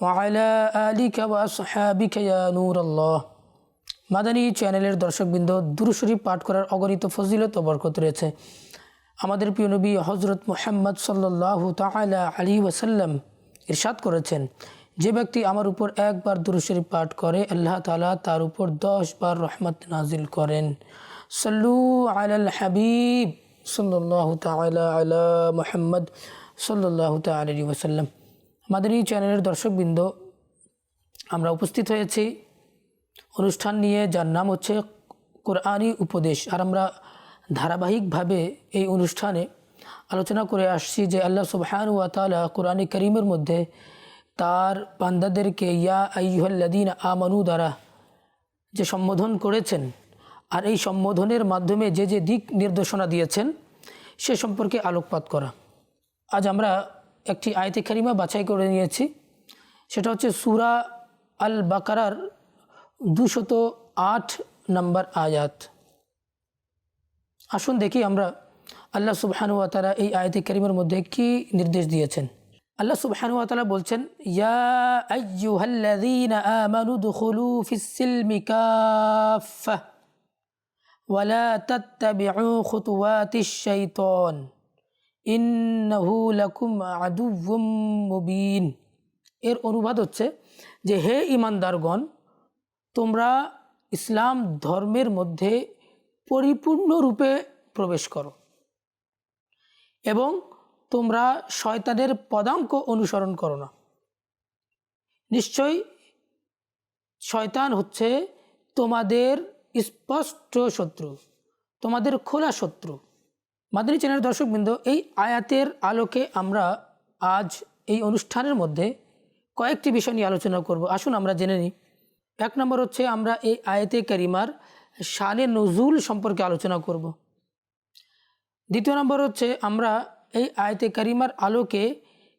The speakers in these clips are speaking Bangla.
ওয়াইলা আলিকা ওয়া নূর আল্লাহ মাদানী চ্যানেলের দর্শকবৃন্দ দুরুশরী পাঠ করার অগণিত ফজিলত বরকত রয়েছে। আমাদের প্রিয় নবী হজরত মোহাম্মদ সাল্লু তালা আলী ওয়াসাল্লাম ইরশাদ করেছেন, যে ব্যক্তি আমার উপর একবার দুরুশরী পাঠ করে, আল্লাহ তালা তার উপর দশ বার রহমত নাজিল করেন। সল্লু আলাল হাবিব সাল্লু তালা আলা মোহাম্মদ সাল্লাহ তালি ওসাল্লাম আমাদের এই চ্যানেলের দর্শকবৃন্দ, আমরা উপস্থিত হয়েছি। অনুষ্ঠান নিয়ে যার নাম হচ্ছে কোরআনী উপদেশ। আর আমরা ধারাবাহিকভাবে এই অনুষ্ঠানে আলোচনা করে আসছি যে আল্লাহ সুবহান ওয়া তালা কোরআনী করিমের মধ্যে তার বান্দাদেরকে, ইয়া আইহল্লাদিন আমানু দ্বারা যে সম্বোধন করেছেন আর এই সম্বোধনের মাধ্যমে যে যে দিক নির্দেশনা দিয়েছেন সে সম্পর্কে আলোকপাত করা। আজ আমরা একটি আয়তে কারিমা বাছাই করে নিয়েছি। সেটা হচ্ছে সুরা আল বাকারার দুশত আট নম্বর আয়াত। আসুন দেখি আমরা আল্লাহ সুবহানুয়া তালা এই আয়তে করিমের মধ্যে কি নির্দেশ দিয়েছেন। আল্লাহ সুবহানুয়া তালা বলছেন, ইয়া আইয়ুহাল্লাযীনা আমানু দুখুলু ফিস-সিলমি কাফফা ওয়ালা তাত্তাবিউ খুতুওয়াতিশ শাইতান ইন্নাহু লাকুম আদুউম মুবিন। এর অনুবাদ হচ্ছে যে, হে ইমানদারগণ, তোমরা ইসলাম ধর্মের মধ্যে পরিপূর্ণরূপে প্রবেশ করো এবং তোমরা শয়তানের পদাঙ্ক অনুসরণ করো না। নিশ্চয়ই শয়তান হচ্ছে তোমাদের স্পষ্ট শত্রু, তোমাদের খোলা শত্রু। মাদানী চ্যানেল দর্শকবৃন্দ, এই আয়াতের আলোকে আমরা আজ এই অনুষ্ঠানের মধ্যে কয়েকটি বিষয় নিয়ে আলোচনা করব। আসুন আমরা জেনে নিই। এক নম্বর হচ্ছে আমরা এই আয়াতে কারিমার শানে নজুল সম্পর্কে আলোচনা করব। দ্বিতীয় নম্বর হচ্ছে আমরা এই আয়তে কারিমার আলোকে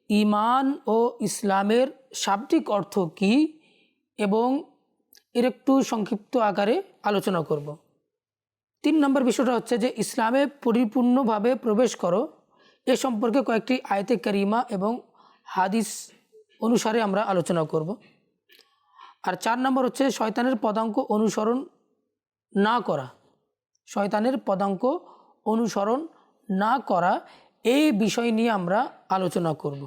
ইমান ও ইসলামের শাব্দিক অর্থ কী এবং এর একটু সংক্ষিপ্ত আকারে আলোচনা করব। তিন নম্বর বিষয়টা হচ্ছে যে ইসলামে পরিপূর্ণভাবে প্রবেশ করো। এ সম্পর্কে কয়েকটি আয়তে করিমা এবং হাদিস অনুসারে আমরা আলোচনা করব। আর চার নম্বর হচ্ছে শয়তানের পদাঙ্ক অনুসরণ না করা। শয়তানের পদাঙ্ক অনুসরণ না করা এই বিষয় নিয়ে আমরা আলোচনা করব।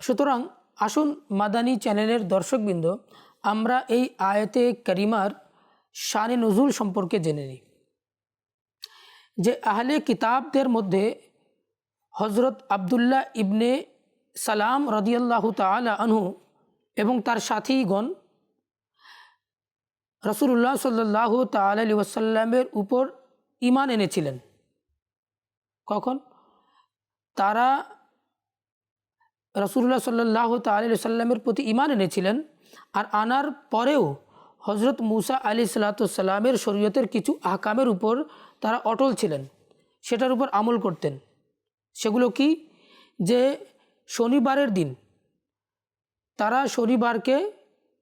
সুতরাং আসুন মাদানী চ্যানেলের দর্শকবৃন্দ, আমরা এই আয়তে করিমার শানে নজুল সম্পর্কে জেনে নিই। যে আহলে কিতাবদের মধ্যে হজরত আবদুল্লাহ ইবনে সালাম রদিয়াল্লাহ তালা আনহু এবং তার সাথীগণ রসুল্লাহ সাল্লাহ তালি ওয়াসাল্লামের উপর ইমান এনেছিলেন। কখন? তারা রসুল্লাহ সাল্লাহ তালি সাল্লামের প্রতি ইমান এনেছিলেন আর আনার পরেও হজরত মুসা আলী সাল্লাতামের শরীয়তের কিছু আহকামের উপর তারা অটল ছিলেন। সেটার উপর আমল করতেন। সেগুলো কি? যে শনিবারের দিন তারা শনিবারকে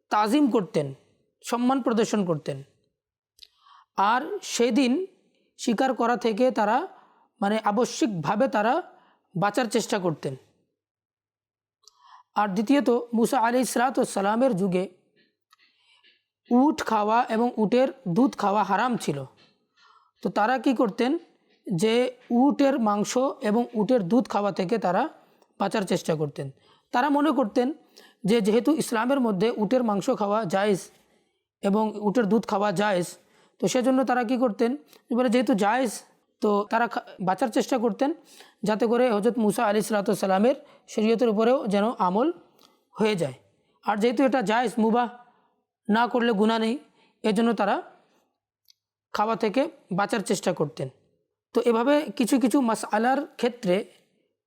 তাজিম করতেন, সম্মান প্রদর্শন করতেন। আর সেদিন স্বীকার করা থেকে তারা মানে আবশ্যিকভাবে তারা বাঁচার চেষ্টা করতেন। আর দ্বিতীয়ত, মুসা আলি সালামের যুগে উট খাওয়া এবং উটের দুধ খাওয়া হারাম ছিল। তো তারা কি করতেন যে উটের মাংস এবং উটের দুধ খাওয়া থেকে তারা বাঁচার চেষ্টা করতেন। তারা মনে করতেন যে যেহেতু ইসলামের মধ্যে উটের মাংস খাওয়া জায়েজ এবং উটের দুধ খাওয়া জায়েজ, তো সেজন্য তারা কি করতেন? এবারে যেহেতু জায়েজ, তো তারা বাঁচার চেষ্টা করতেন যাতে করে হজরত মুসা আলি সালাতামের শরীয়তের উপরেও যেন আমল হয়ে যায়। আর যেহেতু এটা জায়েজ, মুবাহ না করলে গুণা নেই, এজন্য তারা খাওয়া থেকে বাঁচার চেষ্টা করতেন। তো এভাবে কিছু কিছু মাসআলার ক্ষেত্রে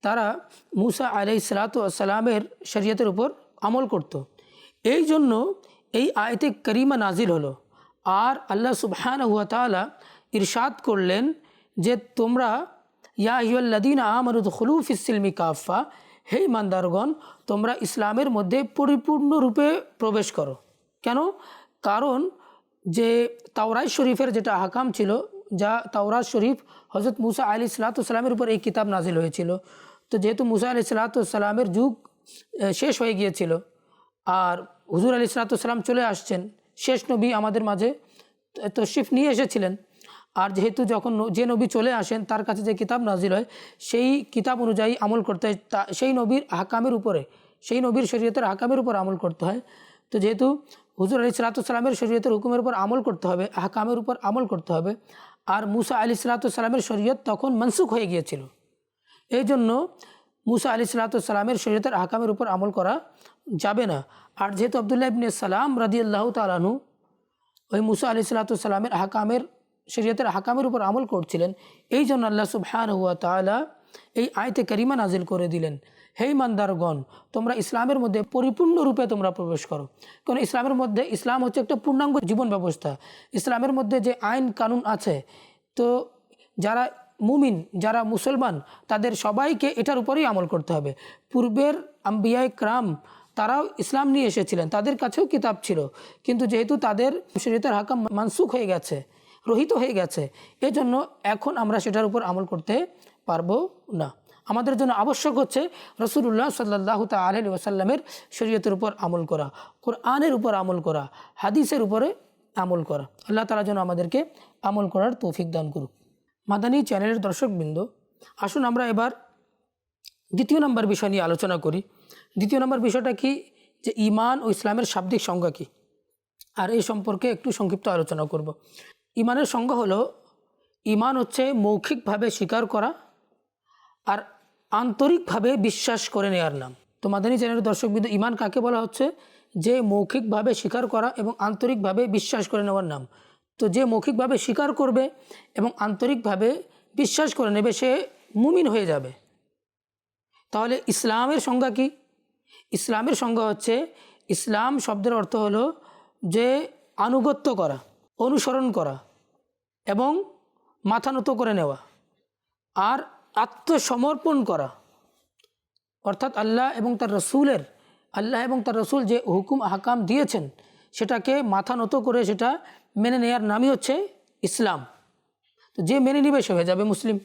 তারা মুসা আলাই সালাত সালামের শরীয়তের উপর আমল করত। এই জন্য এই আয়তে করিমা নাজিল হলো। আর আল্লাহ সুবহান হুয়া তালা ইরশাদ করলেন যে তোমরা, ইয়া ইয়ুল্লাদিন আমরুদ খুলুফ ইসিলমি কাফা হে ইমানদারগণ, তোমরা ইসলামের মধ্যে পরিপূর্ণরূপে প্রবেশ করো। কেন? কারণ যে তাওরাই শরীফের যেটা হাকাম ছিল, যা তাওরাজ শরীফ হজরত মুসা আলি সালাতামের উপর এই কিতাব নাজিল হয়েছিল। তো যেহেতু মুসা আলি সালাতামের যুগ শেষ হয়ে গিয়েছিল, আর হুজুর আলি সালাতাম চলে আসছেন, শেষ নবী আমাদের মাঝে তশরিফ নিয়ে এসেছিলেন। আর যেহেতু যখন যে নবী চলে আসেন, তার কাছে যে কিতাব নাজিল হয়, সেই কিতাব অনুযায়ী আমল করতে হয় সেই নবীর হাকামের উপরে, সেই নবীর শরীয়তের হাকামের উপর আমল করতে হয়। তো যেহেতু হুজুর আলি সালাতামের শরীয়তের হুকুমের উপর আমল করতে হবে হাকামের উপর আমল করতে হবে। আর মুসা আলি সালাতামের শরীয়ত তখন মনসুখ হয়ে গিয়েছিল। এই জন্য মুসা আলি সালাতামের শরীয়তের হাকামের উপর আমল করা যাবে না। আর যেহেতু আবদুল্লাহ ইবনে সালাম রাদি আল্লাহ তালানু ওই মুসা আলি সালাতামের হাকামের শরীয়তের হাকামের উপর আমল করছিলেন এই জন্য আল্লাহ সুবহান হুয়া তালা এই আয়তে করিমা নাজিল করে দিলেন। হে ইমানদারগণ, তোমরা ইসলামের মধ্যে পরিপূর্ণরূপে তোমরা প্রবেশ করো। কারণ ইসলামের মধ্যে ইসলাম হচ্ছে একটা পূর্ণাঙ্গ জীবন ব্যবস্থা। ইসলামের মধ্যে যে আইন কানুন আছে, তো যারা মুমিন, যারা মুসলমান, তাদের সবাইকে এটার উপরেই আমল করতে হবে। পূর্বের আম্বিয়ায় ক্রাম, তারাও ইসলাম নিয়ে এসেছিলেন, তাদের কাছেও কিতাব ছিল। কিন্তু যেহেতু তাদের শরীয়তের হাকাম মানসুখ হয়ে গেছে, রহিত হয়ে গেছে, এজন্য এখন আমরা সেটার উপর আমল করতে পারব না। আমাদের জন্য আবশ্যক হচ্ছে রসুল্লাহ সাল্লাহ তালি ওসাল্লামের শরীয়তের উপর আমল করা, কোরআনের উপর আমল করা, হাদিসের উপরে আমল করা। আল্লাহ তালা যেন আমাদেরকে আমল করার তৌফিক দান করুক। মাদানী চ্যানেলের দর্শকবৃন্দ, আসুন আমরা এবার দ্বিতীয় নম্বর বিষয় নিয়ে আলোচনা করি। দ্বিতীয় নম্বর বিষয়টা কি? যে ইমান ও ইসলামের শাব্দিক সংজ্ঞা কী? আর এই সম্পর্কে একটু সংক্ষিপ্ত আলোচনা করব। ইমানের সংজ্ঞা হলো ইমান হচ্ছে মৌখিকভাবে স্বীকার করা আর আন্তরিকভাবে বিশ্বাস করে নেওয়ার নাম। তো মাদানী চ্যানেলের দর্শকবৃন্দ, ইমান কাকে বলা হচ্ছে? যে মৌখিকভাবে স্বীকার করা এবং আন্তরিকভাবে বিশ্বাস করে নেওয়ার নাম। তো যে মৌখিকভাবে স্বীকার করবে এবং আন্তরিকভাবে বিশ্বাস করে নেবে, সে মুমিন হয়ে যাবে। তাহলে ইসলামের সংজ্ঞা কি? ইসলামের সংজ্ঞা হচ্ছে, ইসলাম শব্দের অর্থ হলো যে আনুগত্য করা, অনুসরণ করা এবং মাথা নত করে নেওয়া। আর আত্মসমর্পণ করা। অর্থাৎ আল্লাহ এবং তার রসুলের, আল্লাহ এবং তার রসুল যে হুকুম হাকাম দিয়েছেন, সেটাকে মাথা নত করে সেটা মেনে নেয়ার নামই হচ্ছে ইসলাম। তো যে মেনে নিবে সে হয়ে যাবে মুসলিম।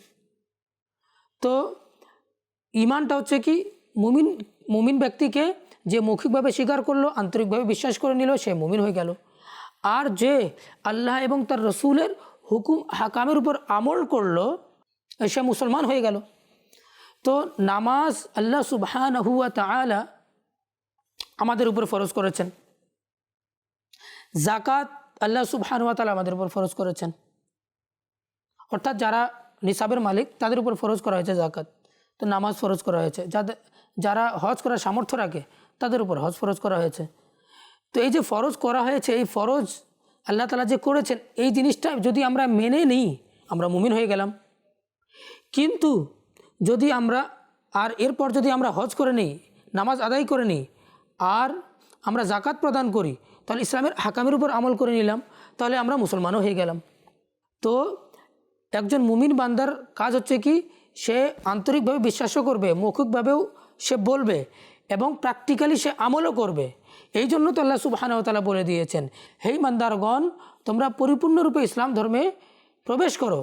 তো ইমানটা হচ্ছে কি, মুমিন মুমিন ব্যক্তিকে যে মৌখিকভাবে স্বীকার করল, আন্তরিকভাবে বিশ্বাস করে নিল, সে মুমিন হয়ে গেল। আর যে আল্লাহ এবং তার রসুলের হুকুম হাকামের উপর আমল করল সে মুসলমান হয়ে গেল। তো নামাজ আল্লাহ সুবহান হুয়া তালা আমাদের উপর ফরজ করেছেন। জাকাত আল্লাহ সুবহান হুয়া তালা আমাদের উপর ফরজ করেছেন। অর্থাৎ যারা নিসাবের মালিক, তাদের উপর ফরজ করা হয়েছে জাকাত তো নামাজ ফরজ করা হয়েছে। যাদের যারা হজ করার সামর্থ্য রাখে, তাদের উপর হজ ফরজ করা হয়েছে। তো এই যে ফরজ করা হয়েছে, এই ফরজ আল্লাহ তালা যে করেছেন, এই জিনিসটা যদি আমরা মেনে নিই, আমরা মুমিন হয়ে গেলাম। কিন্তু যদি আমরা, আর এরপর যদি আমরা হজ করে নিই, নামাজ আদায় করে নিই, আর আমরা জাকাত প্রদান করি, তাহলে ইসলামের হাকামের উপর আমল করে নিলাম, তাহলে আমরা মুসলমানও হয়ে গেলাম। তো একজন মুমিন বান্দার কাজ হচ্ছে কি, সে আন্তরিকভাবে বিশ্বাসও করবে, মৌখিকভাবেও সে বলবে, এবং প্র্যাকটিক্যালি সে আমলও করবে। এই জন্য তো আল্লাহ সুবাহানতালা বলে দিয়েছেন, হেই মান্দারগণ তোমরা পরিপূর্ণরূপে ইসলাম ধর্মে প্রবেশ করো।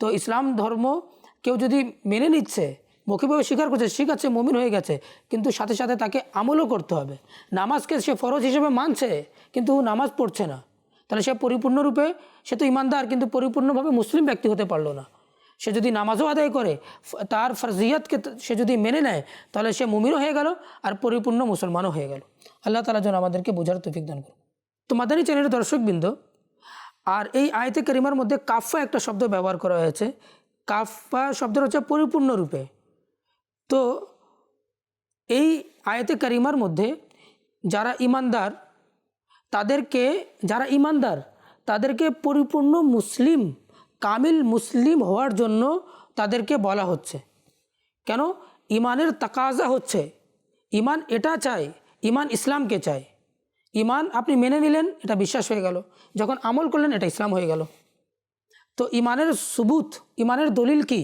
তো ইসলাম ধর্ম কেউ যদি মেনে নিচ্ছে মৌখিকভাবে স্বীকার করছে, ঠিক আছে, মমিন হয়ে গেছে। কিন্তু সাথে সাথে তাকে আমলও করতে হবে। নামাজকে সে ফরজ হিসেবে মানছে, কিন্তু নামাজ পড়ছে না। তাহলে সে পরিপূর্ণরূপে, সে তো ইমানদার, কিন্তু পরিপূর্ণভাবে মুসলিম ব্যক্তি হতে পারল না। সে যদি নামাজও আদায় করে তার ফরজিয়াতকে সে যদি মেনে নেয়, তাহলে সে মুমিনও হয়ে গেল আর পরিপূর্ণ মুসলমানও হয়ে গেল। আল্লাহ তালা যেন আমাদেরকে বোঝার তৌফিক দান করুন। তো মাদানী চ্যানেলের দর্শকবৃন্দ, আর এই আয়তে করিমার মধ্যে কাফা একটা শব্দ ব্যবহার করা হয়েছে কাফা শব্দের হচ্ছে পরিপূর্ণরূপে তো এই আয়তে করিমার মধ্যে যারা ইমানদার, তাদেরকে, যারা ইমানদার, তাদেরকে পরিপূর্ণ মুসলিম, কামিল মুসলিম হওয়ার জন্য তাদেরকে বলা হচ্ছে। কেন? ইমানের তাকাজা হচ্ছে। ইমান এটা চায়, ইমান ইসলামকে চায়। ইমান আপনি মেনে নিলেন, এটা বিশ্বাস হয়ে গেল। যখন আমল করলেন, এটা ইসলাম হয়ে গেল। তো ইমানের সুবুত, ইমানের দলিল কি?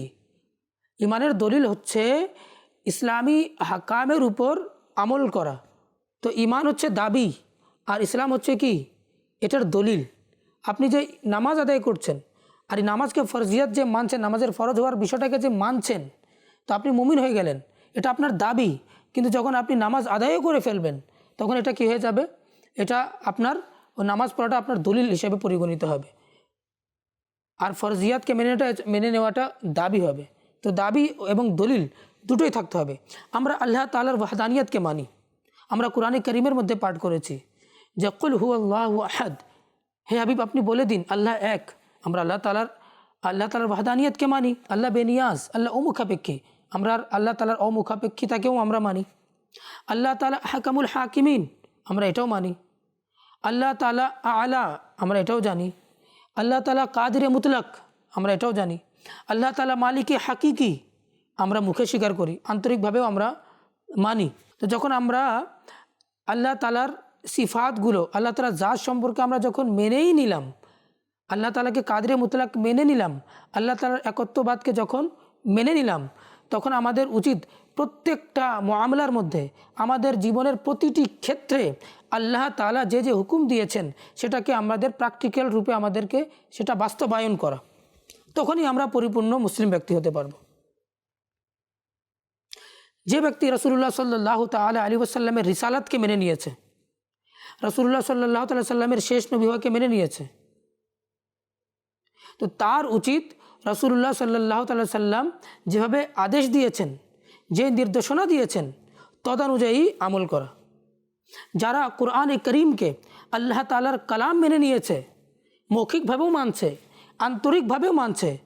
ইমানের দলিল হচ্ছে ইসলামী হাকামের উপর আমল করা। তো ইমান হচ্ছে দাবি, আর ইসলাম হচ্ছে কি? এটার দলিল। আপনি যে নামাজ আদায় করছেন, আর এই নামাজকে ফরজিয়াত যে মানছেন, নামাজের ফরজ হওয়ার বিষয়টাকে যে মানছেন, তো আপনি মুমিন হয়ে গেলেন। এটা আপনার দাবি। কিন্তু যখন আপনি নামাজ আদায়ও করে ফেলবেন, তখন এটা কি হয়ে যাবে? এটা আপনার নামাজ পড়াটা আপনার দলিল হিসেবে পরিগণিত হবে। আর ফরজিয়াতকে মেনে নেওয়াটা মেনে নেওয়াটা দাবি হবে। তো দাবি এবং দলিল দুটোই থাকতে হবে। আমরা আল্লাহ তালার ওয়াহদানিয়াতকে মানি। আমরা কোরআনে করিমের মধ্যে পাঠ করেছি যে, কুল হু আল্লাহ আহাদ। হে হাবিব, আপনি বলে দিন, আল্লাহ এক। আমরা আল্লাহ তালার আল্লাহ তালার ওয়াহদানিয়াতকে মানি। আল্লাহ বেনিয়াজ, আল্লাহ অমুখাপেক্ষী। আমরা আল্লাহ তালার অমুখাপেক্ষিতাকেও আমরা মানি। আল্লাহ তালা হাকামুল হাকিমিন, আমরা এটাও মানি। আল্লাহ তালা আলা, আমরা এটাও জানি। আল্লাহ তালা কাদিরে মুতলাক, আমরা এটাও জানি। আল্লাহ তালা মালিকে হাকিকি, আমরা মুখে স্বীকার করি, আন্তরিকভাবেও আমরা মানি। তো যখন আমরা আল্লাহ তালার সিফাতগুলো, আল্লাহ তালা জাত সম্পর্কে আমরা যখন মেনেই নিলাম, আল্লাহ তালাকে কাদরে মুতলাক মেনে নিলাম, আল্লাহ তালার একত্ববাদকে যখন মেনে নিলাম তখন আমাদের উচিত প্রত্যেকটা মামলার মধ্যে আমাদের জীবনের প্রতিটি ক্ষেত্রে আল্লাহ তালা যে যে হুকুম দিয়েছেন, সেটাকে আমাদের প্র্যাকটিক্যাল রূপে আমাদেরকে সেটা বাস্তবায়ন করা। তখনই আমরা পরিপূর্ণ মুসলিম ব্যক্তি হতে পারব। যে ব্যক্তি রসুল্লাহ সাল্লাহ তালা আলী ওসাল্লামের রিসালাতকে মেনে নিয়েছে রসুল্লাহ সাল্লাহ তাল্লাহ সাল্লামের শেষ নবিহাকে মেনে নিয়েছে, তো তার উচিত রসুল্লাহ সাল্লাহ তাল্লাহ সাল্লাম যেভাবে আদেশ দিয়েছেন, যে নির্দেশনা দিয়েছেন, তদানুযায়ী আমল করা। যারা কোরআনে করিমকে আল্লাহ তালার কালাম মেনে নিয়েছে, মৌখিকভাবেও মানছে, আন্তরিকভাবেও মানছে,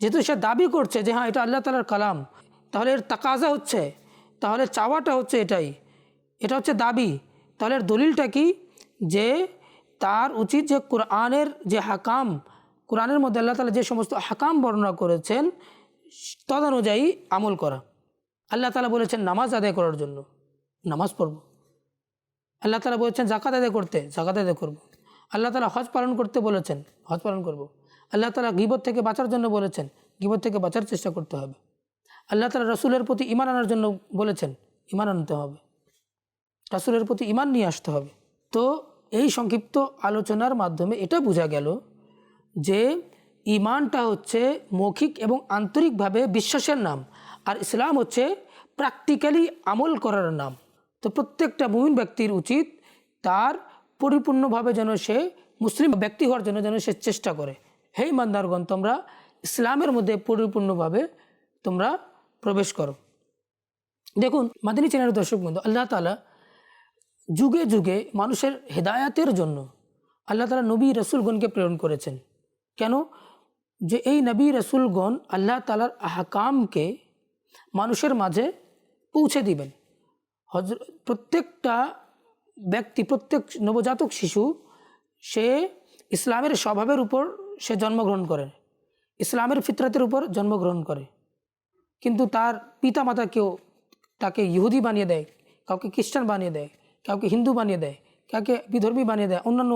যেহেতু সে দাবি করছে যে হ্যাঁ এটা আল্লাহ তালার কালাম, তাহলে এর তাকাজা হচ্ছে, তাহলে চাওয়াটা হচ্ছে এটাই। এটা হচ্ছে দাবি। তাহলে দলিলটা কি? যে তার উচিত যে কোরআনের যে হাকাম কোরআনের মধ্যে আল্লাহ তালা যে সমস্ত হাকাম বর্ণনা করেছেন, তদনুযায়ী আমল করা। আল্লাহ তালা বলেছেন, নামাজ আদায় করার জন্য। নামাজ পড়ব। আল্লাহ তালা বলেছেন জাকাত আদায় করতে জাকাত আদায় করব। আল্লাহ তালা হজ পালন করতে বলেছেন, হজ পালন করব। আল্লাহ তালা গিবত থেকে বাঁচার জন্য বলেছেন, গিবত থেকে বাঁচার চেষ্টা করতে হবে। আল্লাহ তালা রসুলের প্রতি ইমান আনার জন্য বলেছেন ইমান আনতে হবে। রাসুলের প্রতি ইমান নিয়ে আসতে হবে। তো এই সংক্ষিপ্ত আলোচনার মাধ্যমে এটা বোঝা গেল যে ইমানটা হচ্ছে মৌখিক এবং আন্তরিকভাবে বিশ্বাসের নাম, আর ইসলাম হচ্ছে প্র্যাকটিক্যালি আমল করার নাম। তো প্রত্যেকটা মুমিন ব্যক্তির উচিত তার পরিপূর্ণভাবে যেন সে মুসলিম ব্যক্তি হওয়ার জন্য যেন সে চেষ্টা করে। হেই মান্দারগণ, তোমরা ইসলামের মধ্যে পরিপূর্ণভাবে তোমরা প্রবেশ করো। দেখুন, মাদিনী চ্যানেলের দর্শক বন্ধু, আল্লাহ তালা যুগে যুগে মানুষের হেদায়াতের জন্য আল্লাহ তালা নবী রসুলগণকে প্রেরণ করেছেন। কেন? যে এই নবী রসুলগণ আল্লাহ তালার আহকামকে মানুষের মাঝে পৌঁছে দিবেন। হজর প্রত্যেকটা ব্যক্তি, প্রত্যেক নবজাতক শিশু, সে ইসলামের স্বভাবের উপর সে জন্মগ্রহণ করে। ইসলামের ফিতরতের উপর জন্মগ্রহণ করে। কিন্তু তার পিতা মাতা কেউ তাকে ইহুদি বানিয়ে দেয়, কাউকে খ্রিস্টান বানিয়ে দেয়, কাউকে হিন্দু বানিয়ে দেয়, কাউকে বিধর্মী বানিয়ে দেয়, অন্যান্য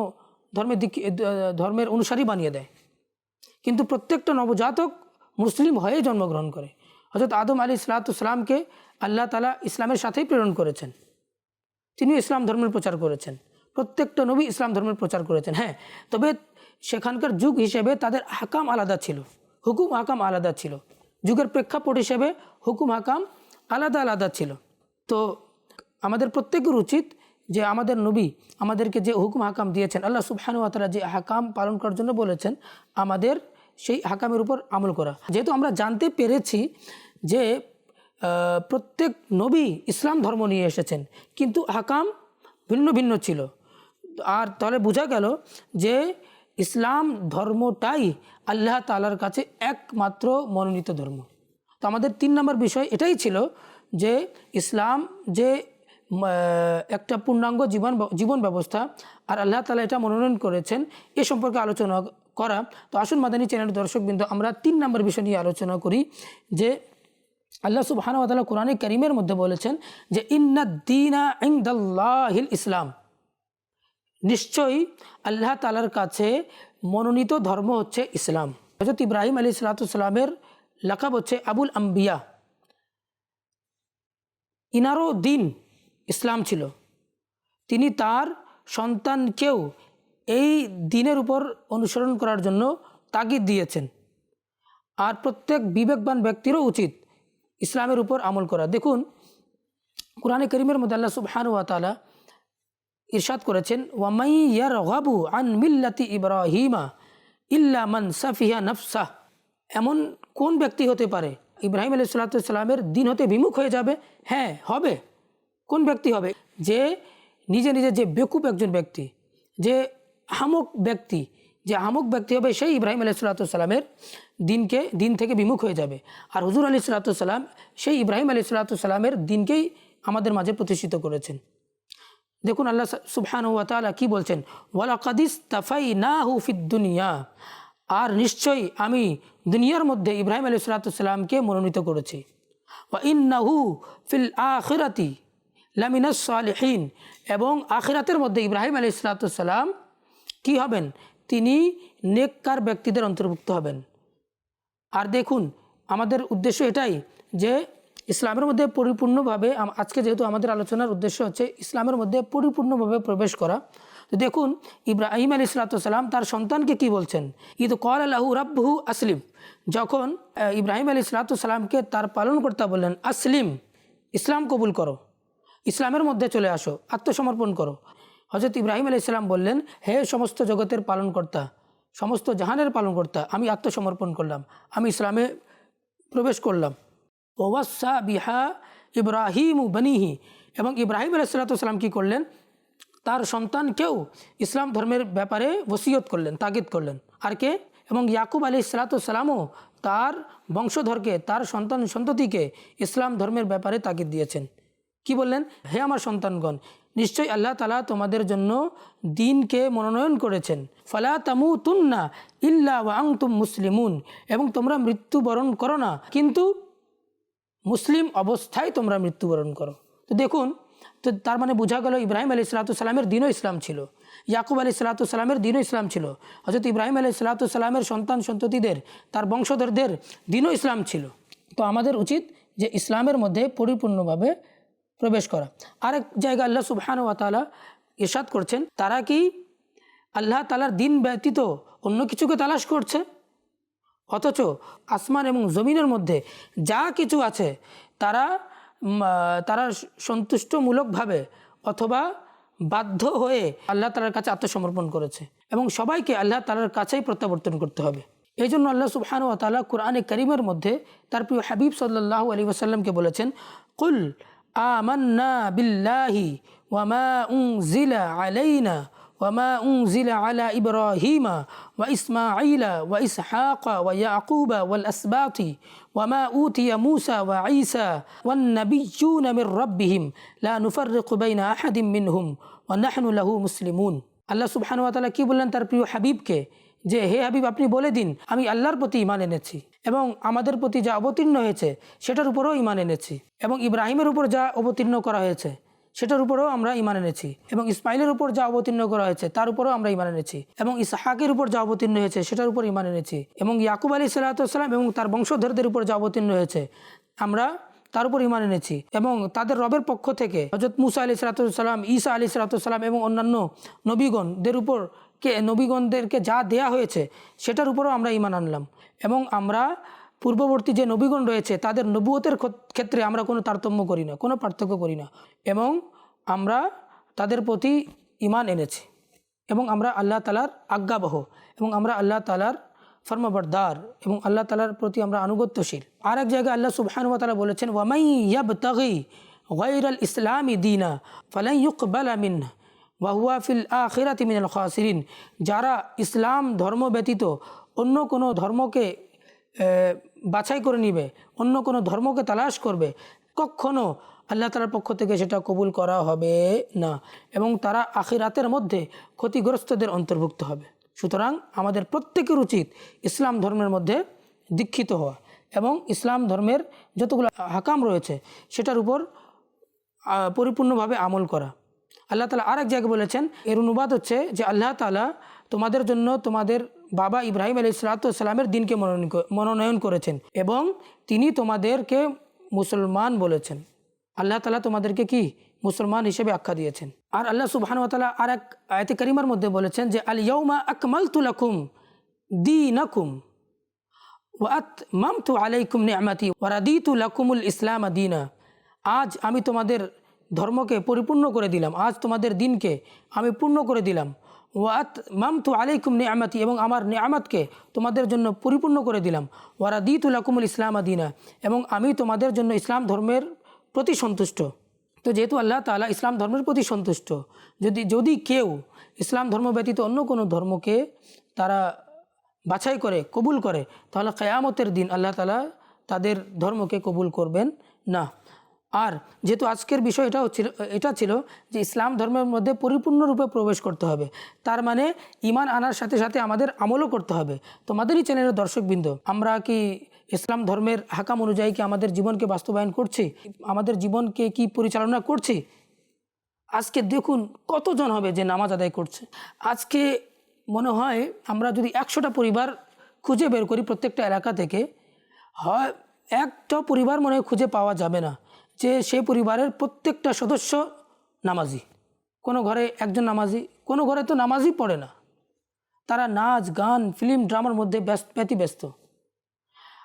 ধর্মের দিক, ধর্মের অনুসারী বানিয়ে দেয়। কিন্তু প্রত্যেকটা নবজাতক মুসলিম হয়ে জন্মগ্রহণ করে। হজরত আদম আলী সালাতামকে আল্লাহ তালা ইসলামের সাথেই প্রেরণ করেছেন। তিনি ইসলাম ধর্মের প্রচার করেছেন। প্রত্যেকটা নবী ইসলাম ধর্মের প্রচার করেছেন হ্যাঁ। তবে সেখানকার যুগ হিসেবে তাদের হাকাম আলাদা ছিল, হুকুম হাকাম আলাদা ছিল। যুগের প্রেক্ষাপট হিসেবে হুকুম হাকাম আলাদা আলাদা ছিল। তো আমাদের প্রত্যেকের উচিত যে আমাদের নবী আমাদেরকে যে হুকুম হাকাম দিয়েছেন, আল্লাহ সুবহানু আতালা যে হাকাম পালন করার জন্য বলেছেন, আমাদের সেই হাকামের উপর আমল করা। যেহেতু আমরা জানতে পেরেছি যে প্রত্যেক নবী ইসলাম ধর্ম নিয়ে এসেছেন, কিন্তু হাকাম ভিন্ন ভিন্ন ছিল। আর তাহলে বোঝা গেল যে, ইসলাম ধর্মটাই আল্লাহ তালার কাছে একমাত্র মনোনীত ধর্ম। তো আমাদের তিন নম্বর বিষয় এটাই ছিল যে, ইসলাম যে একটা পূর্ণাঙ্গ জীবন জীবন ব্যবস্থা, আর আল্লাহ তালা এটা মনোনয়ন করেছেন, এ সম্পর্কে আলোচনা করা। তো আসুন মাদানী চ্যানেল দর্শকবৃন্দ, আমরা তিন নম্বর বিষয় নিয়ে আলোচনা করি যে আল্লাহ সুবাহানুতালা কোরআনে করিমের মধ্যে বলেছেন যে ইন্নাদ্দিনা ইংদাল্লাহিল ইসলাম। নিশ্চয়ই আল্লাহ তালার কাছে মনোনীত ধর্ম হচ্ছে ইসলাম। হজরত ইব্রাহিম আলী সালাতামের লাকাব হচ্ছে আবুল আম্বিয়া। ইনারও দিন ইসলাম ছিল। তিনি তার সন্তানকেও এই দিনের উপর অনুসরণ করার জন্য তাগিদ দিয়েছেন। আর প্রত্যেক বিবেকবান ব্যক্তিরও উচিত ইসলামের উপর আমল করা। দেখুন, কোরআনে করিমের মধ্যে আল্লাহ সুবহান ওয়া তাআলা ইরশাদ করেছেন ওয়ামাই ইয়ার গাবু আন মিল্লাতি ইব্রাহিমা ইল্লা মান সাফিয়া নফসাহ। এমন কোন ব্যক্তি হতে পারে? ইব্রাহিম আলী সাল্লামের দিন হতে বিমুখ হয়ে যাবে? হ্যাঁ হবে। কোন ব্যক্তি হবে? যে নিজে নিজে যে বেকুব একজন ব্যক্তি, যে হামক ব্যক্তি, যে হামক ব্যক্তি হবে সেই ইব্রাহিম আলী সাল্লামের দিনকে, দিন থেকে বিমুখ হয়ে যাবে। আর হুজুর আলী সাল্লাম সেই ইব্রাহিম আলী সাল্লামের দিনকেই আমাদের মাঝে প্রতিষ্ঠিত করেছেন। দেখুন আল্লাহ সুবহান ওয়া তাআলা কি বলছেন? ওয়ালা কাদিস তাফাই না হুফিদ দুনিয়া। আর নিশ্চয়ই আমি দুনিয়ার মধ্যে ইব্রাহিম আলী সালাতামকে মনোনীত করেছি। ওয়া ইন ইন্নাহু ফিল আখিরাতি লামিনাস সালিহিন। এবং আখিরাতের মধ্যে ইব্রাহিম আলী সালাতাম কি হবেন? তিনি নেককার ব্যক্তিদের অন্তর্ভুক্ত হবেন। আর দেখুন, আমাদের উদ্দেশ্য এটাই যে ইসলামের মধ্যে পরিপূর্ণভাবে আজকে যেহেতু আমাদের আলোচনার উদ্দেশ্য হচ্ছে ইসলামের মধ্যে পরিপূর্ণভাবে প্রবেশ করা। তো দেখুন, ইব্রাহিম আলী সালাতাম তার সন্তানকে কি বলছেন? ঈদ কল আল্লাহু রাব্বহু আসলিম। যখন ইব্রাহিম আলী সালাতামকে তার পালনকর্তা বললেন, আসলিম, ইসলাম কবুল করো। ইসলামের মধ্যে চলে আসো, আত্মসমর্পণ করো। হজরত ইব্রাহিম আলী ইসলাম বললেন, হে সমস্ত জগতের পালনকর্তা, সমস্ত জাহানের পালনকর্তা, আমি আত্মসমর্পণ করলাম, আমি ইসলামে প্রবেশ করলাম। ওয়াসা বিহা ইব্রাহিম বনিহি। এবং ইব্রাহিম আলাইসাল্লাম কী করলেন? তার সন্তানকেও ইসলাম ধর্মের ব্যাপারে ওসিয়ত করলেন, তাগিদ করলেন। আর কে? এবং ইয়াকুব আলী সালাতামও তার বংশধরকে, তার সন্তান সন্ততিকে ইসলাম ধর্মের ব্যাপারে তাগিদ দিয়েছেন। কি বললেন? হে আমার সন্তানগণ নিশ্চয়ই আল্লাহ তালা তোমাদের জন্য দিনকে মনোনয়ন করেছেন। ফালা তামু তুন্না ইল্লা ওয়াং তুম মুসলিমুন। এবং তোমরা মৃত্যুবরণ করো না। কিন্তু মুসলিম অবস্থায় তোমরা মৃত্যুবরণ করো। তো দেখুন, তো তার মানে বোঝা গেল ইব্রাহিম আলী সালাতামের দিনও ইসলাম ছিল। ইয়াকুব আলী সালাতামের দিনও ইসলাম ছিল। হজরত ইব্রাহিম আলী সালাতামের সন্তান সন্ততিদের, তার বংশধরদের দিনও ইসলাম ছিল। তো আমাদের উচিত যে ইসলামের মধ্যে পরিপূর্ণভাবে প্রবেশ করা। আরেক জায়গা আল্লাহ সুবহান ওয়া তাআলা ইরশাদ করছেন, তারা কি আল্লাহ তালার দিন ব্যতীত অন্য কিছুকে তালাশ করছে? অথচ আসমান এবং জমিনের মধ্যে যা কিছু আছে, তারা তারা সন্তুষ্টমূলকভাবে অথবা বাধ্য হয়ে আল্লাহ তালার কাছে আত্মসমর্পণ করেছে এবং সবাইকে আল্লাহ তালার কাছেই প্রত্যাবর্তন করতে হবে। এই জন্য আল্লাহ সুবহান ও তালা কোরআনে করিমের মধ্যে তার প্রিয় হাবিব সাল্লাহ আলী ওসাল্লামকে বলেছেন, কুল আমান্না বিল্লাহি ওয়ামা উনজিলা আলাইনা وما أنزل على إبراهيم وإسماعيل وإسحاق ويعقوب والأسباط وما أوتي موسى وعيسى والنبيون من ربهم لا نفرق بين أحد منهم ونحن له مسلمون আল্লাহ সুবহান ওয়া তাআলা কি বললেন তার প্রিয় হাবিবকে যে, হে হাবিব, আপনি বলে দিন, আমি আল্লাহর প্রতি ইমান এনেছি এবং আমাদের প্রতি যা অবতীর্ণ হয়েছে, সেটার উপরেও ইমান এনেছি এবং ইব্রাহিমের উপর যা অবতীর্ণ করা হয়েছে, সেটার উপরেও আমরা ইমান এনেছি এবং ইসমাইলের উপর যা অবতীর্ণ করা হয়েছে, তার উপরেও আমরা ইমান এনেছি এবং ইসহাকের উপর যা অবতীর্ণ হয়েছে, সেটার উপর ইমান এনেছি এবং ইয়াকুব আলী সাল্লাতাম এবং তার বংশধরদের উপর যা অবতীর্ণ হয়েছে, আমরা তার উপর ইমান এনেছি এবং তাদের রবের পক্ষ থেকে হজরত মুসা আলী সালাতাম ঈসা আলী সালাতাম এবং অন্যান্য নবীগণদের উপর কে নবীগণদেরকে যা দেয়া হয়েছে, সেটার উপরও আমরা ইমান আনলাম। এবং আমরা পূর্ববর্তী যে নবীগণ রয়েছে, তাদের নবুয়তের ক্ষেত্রে আমরা কোনো তারতম্য করি না, কোনো পার্থক্য করি না। এবং আমরা তাদের প্রতি ইমান এনেছি। এবং আমরা আল্লাহ তালার আজ্ঞাবহ। এবং আমরা আল্লাহ তালার ফর্মবরদার। এবং আল্লাহ তালার প্রতি আমরা আনুগত্যশীল। আর এক জায়গায় আল্লাহ সুবহানু ওয়া তাআলা বলেছেন ওয়ামাই ইয়াবতাগি গায়রাল ইসলামি দীনা মিনহু। ওয়াহুয়া ফিল আখিরাতি মিনাল খাসিরিন। যারা ইসলাম ধর্ম ব্যতীত অন্য কোনো ধর্মকে বাছাই করে নিবে, অন্য কোনো ধর্মকে তালাশ করবে, কখনো আল্লাহ তালার পক্ষ থেকে সেটা কবুল করা হবে না এবং তারা আখিরাতের মধ্যে ক্ষতিগ্রস্তদের অন্তর্ভুক্ত হবে। সুতরাং আমাদের প্রত্যেকের উচিত ইসলাম ধর্মের মধ্যে দীক্ষিত হওয়া এবং ইসলাম ধর্মের যতগুলো হাকাম রয়েছে, সেটার উপর পরিপূর্ণভাবে আমল করা। আল্লাহ তালা আর এক জায়গায় বলেছেন, এর অনুবাদ হচ্ছে যে আল্লাহ তালা তোমাদের জন্য তোমাদের বাবা ইব্রাহিম আলী সালাতামের দিনকে মনোনয়ন মনোনয়ন করেছেন এবং তিনি তোমাদেরকে মুসলমান বলেছেন। আল্লাহ তালা তোমাদেরকে কি? মুসলমান হিসেবে আখ্যা দিয়েছেন। আর আল্লাহ সুবাহান তালা আর এক আয়তে করিমার মধ্যে বলেছেন যে, আল ইয়ৌমা আকমাল তুলাকুম দিনাকুম ওয়াত মামতু আলাইকুম নিয়ামাতি ওয়ারাদিতু লাকুমুল ইসলাম দিনা। আজ আমি তোমাদের ধর্মকে পরিপূর্ণ করে দিলাম। আজ তোমাদের দিনকে আমি পূর্ণ করে দিলাম। ওয়াত মামতু আলাইকুম নিয়ামাতি এবং আমার নিয়ামতকে তোমাদের জন্য পরিপূর্ণ করে দিলাম। ওয়ারাদিতু লাকুমুল ইসলাম দিনা এবং আমি তোমাদের জন্য ইসলাম ধর্মের প্রতি সন্তুষ্ট। তো যেহেতু আল্লাহ তাআলা ইসলাম ধর্মের প্রতি সন্তুষ্ট, যদি যদি কেউ ইসলাম ধর্ম ব্যতীত অন্য কোনো ধর্মকে তারা বাছাই করে, কবুল করে, তাহলে কেয়ামতের দিন আল্লাহ তালা তাদের ধর্মকে কবুল করবেন না। আর যেহেতু আজকের বিষয় এটা হচ্ছিল, এটা ছিল যে ইসলাম ধর্মের মধ্যে পরিপূর্ণরূপে প্রবেশ করতে হবে। তার মানে ইমান আনার সাথে সাথে আমাদের আমলও করতে হবে। তোমাদেরই চ্যানেলের দর্শকবৃন্দ, আমরা কি ইসলাম ধর্মের হাকাম অনুযায়ী কি আমাদের জীবনকে বাস্তবায়ন করছি? আমাদের জীবনকে কি পরিচালনা করছি? আজকে দেখুন কতজন হবে যে নামাজ আদায় করছে। আজকে মনে হয় আমরা যদি একশোটা পরিবার খুঁজে বের করি প্রত্যেকটা এলাকা থেকে, হয়, একটা পরিবার মনে হয় খুঁজে পাওয়া যাবে না। যে সেই পরিবারের প্রত্যেকটা সদস্য নামাজি। কোনো ঘরে একজন নামাজি, কোনো ঘরে তো নামাজই পড়ে না। তারা নাচ, গান, ফিল্ম, ড্রামার মধ্যে ব্যস্ত ব্যতিব্যস্ত।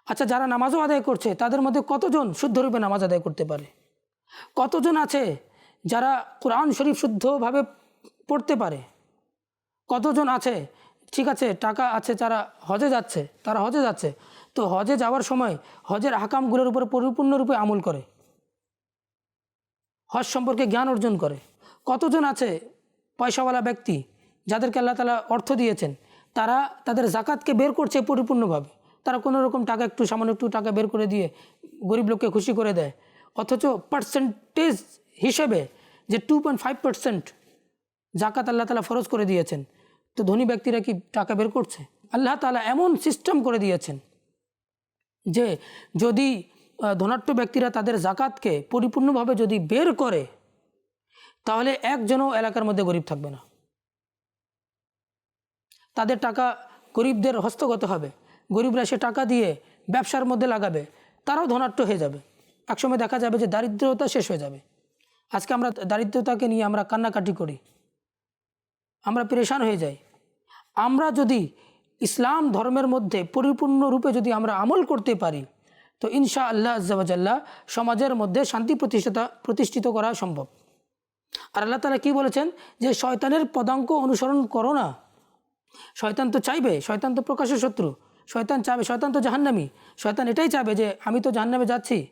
আচ্ছা যারা নামাজও আদায় করছে, তাদের মধ্যে কতজন শুদ্ধরূপে নামাজ আদায় করতে পারে? কতজন আছে যারা কোরআন শরীফ শুদ্ধভাবে পড়তে পারে? কতজন আছে, ঠিক আছে, টাকা আছে যারা হজে যাচ্ছে, তারা হজে যাচ্ছে। তো হজে যাওয়ার সময় হজের হাকামগুলোর উপর পরিপূর্ণরূপে আমল করে। হজ সম্পর্কে জ্ঞান অর্জন করে। কতজন আছে পয়সাওয়ালা ব্যক্তি যাদেরকে আল্লাহ তালা অর্থ দিয়েছেন? তারা তাদের জাকাতকে বের করছে পরিপূর্ণভাবে। তারা কোনো রকম টাকা একটু সামান্য একটু টাকা বের করে দিয়ে গরিব লোককে খুশি করে দেয়। অথচ পার্সেন্টেজ হিসেবে যে টু পয়েন্ট ফাইভ পার্সেন্ট জাকাত আল্লাহ তালা ফরজ করে দিয়েছেন, তো ধনী ব্যক্তিরা কি টাকা বের করছে? আল্লাহ তালা এমন সিস্টেম করে দিয়েছেন যে যদি আহ, ধনাঢ্য ব্যক্তিরা তাদের জাকাতকে পরিপূর্ণভাবে যদি বের করে তাহলে একজনও এলাকার মধ্যে গরিব থাকবে না। তাদের টাকা গরিবদের হস্তগত হবে। গরিবরা সে টাকা দিয়ে ব্যবসার মধ্যে লাগাবে তারাও ধনাঢ্য হয়ে যাবে। একসময় দেখা যাবে যে দারিদ্রতা শেষ হয়ে যাবে। আজকে আমরা দারিদ্রতাকে নিয়ে আমরা কান্নাকাটি করি। আমরা পরেশান হয়ে যাই। আমরা যদি ইসলাম ধর্মের মধ্যে পরিপূর্ণরূপে যদি আমরা আমল করতে পারি তো ইনশা আল্লাহ আজ্জাবাজাল্লাহ সমাজের মধ্যে শান্তি প্রতিষ্ঠাতা, প্রতিষ্ঠিত করা সম্ভব। আর আল্লাহ তালা কী বলেছেন? যে শয়তানের পদাঙ্ক অনুসরণ করো না। শয়তান তো চাইবে, শয়তান তো প্রকাশের শত্রু। শয়তান চাবে, শয়তান তো জাহান্নামি। শয়তান এটাই চাবে যে আমি তো জাহান্নামে যাচ্ছি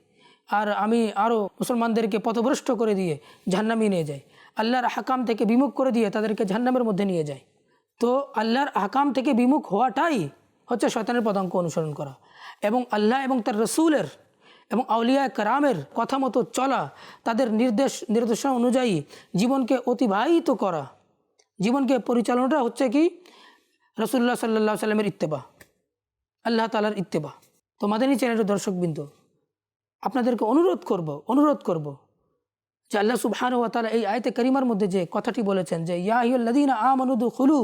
আর আমি আরও মুসলমানদেরকে পথভ্রষ্ট করে দিয়ে জাহান্নামি নিয়ে যাই। আল্লাহর হাকাম থেকে বিমুখ করে দিয়ে তাদেরকে জাহান্নামের মধ্যে নিয়ে যায়। তো আল্লাহর হাকাম থেকে বিমুখ হওয়াটাই হচ্ছে শয়তানের পদাঙ্ক অনুসরণ করা। এবং আল্লাহ এবং তার রসুলের এবং আউলিয়া কারামের কথা মতো চলা, তাদের নির্দেশ, নির্দেশনা অনুযায়ী জীবনকে অতিবাহিত করা। জীবনকে পরিচালনাটা হচ্ছে কি? রসুল্লাহ সাল্লাহ সাল্লামের ইত্তেবা। আল্লাহ তালার ইত্তেবা। তো মাদানী চ্যানেলের দর্শকবৃন্দ, আপনাদেরকে অনুরোধ করব অনুরোধ করব যে আল্লাহ সুবহান ওয়া তালা এই আয়তে করিমার মধ্যে যে কথাটি বলেছেন যে ইয়াহিউল্লাদিনা আমানুদু খুলু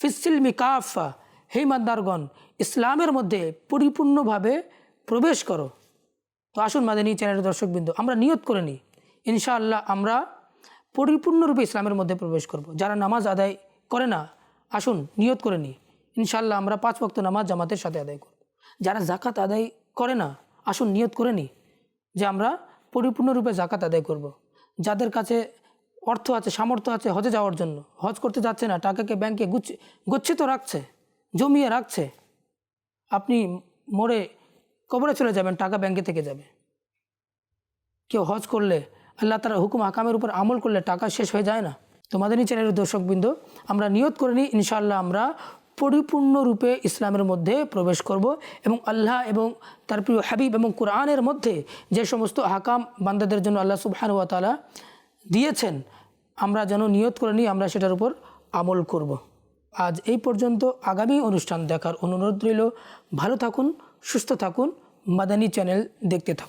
ফিসিলমি কাফা হে মাদ্দারগণ ইসলামের মধ্যে পরিপূর্ণভাবে প্রবেশ করো। তো আসুন মাদানী চ্যানেলের দর্শকবৃন্দ, আমরা নিয়ত করে নিই। ইনশাআল্লাহ আমরা পরিপূর্ণরূপে ইসলামের মধ্যে প্রবেশ করব। যারা নামাজ আদায় করে না, আসুন নিয়ত করে নিই। ইনশাআল্লাহ আমরা পাঁচ ওয়াক্ত নামাজ জামাতের সাথে আদায় করব। যারা জাকাত আদায় করে না, আসুন নিয়ত করে নিই যে আমরা পরিপূর্ণরূপে জাকাত আদায় করব। যাদের কাছে অর্থ আছে, সামর্থ্য আছে হজে যাওয়ার জন্য। হজ করতে যাচ্ছে না, টাকাকে ব্যাংকে গুছ, গচ্ছিত রাখছে। জমিয়ে রাখছে, আপনি মরে কবরে চলে যাবেন, টাকা ব্যাংকে থেকে যাবে কেউ হজ করলে, আল্লাহ তারা হুকুম আকামের উপর আমল করলে টাকা শেষ হয়ে যায় না তোমাদের চ্যানেলের দর্শকবৃন্দ আমরা নিয়ত করে নিই, ইনশাআল্লাহ আমরা পরিপূর্ণরূপে ইসলামের মধ্যে প্রবেশ করব এবং আল্লাহ এবং তার প্রিয় হাবিব এবং কোরআনের মধ্যে যে সমস্ত হাকাম বান্দাদের জন্য আল্লাহ সুবহান ওয়া তাআলা দিয়েছেন, আমরা যেন নিয়ত করে নিই, আমরা সেটার উপর আমল করব। আজ এই পর্যন্ত আগামী অনুষ্ঠান দেখার অনুরোধ রইল। ভালো থাকুন, সুস্থ থাকুন। মাদানী চ্যানেল দেখতে থাকুন।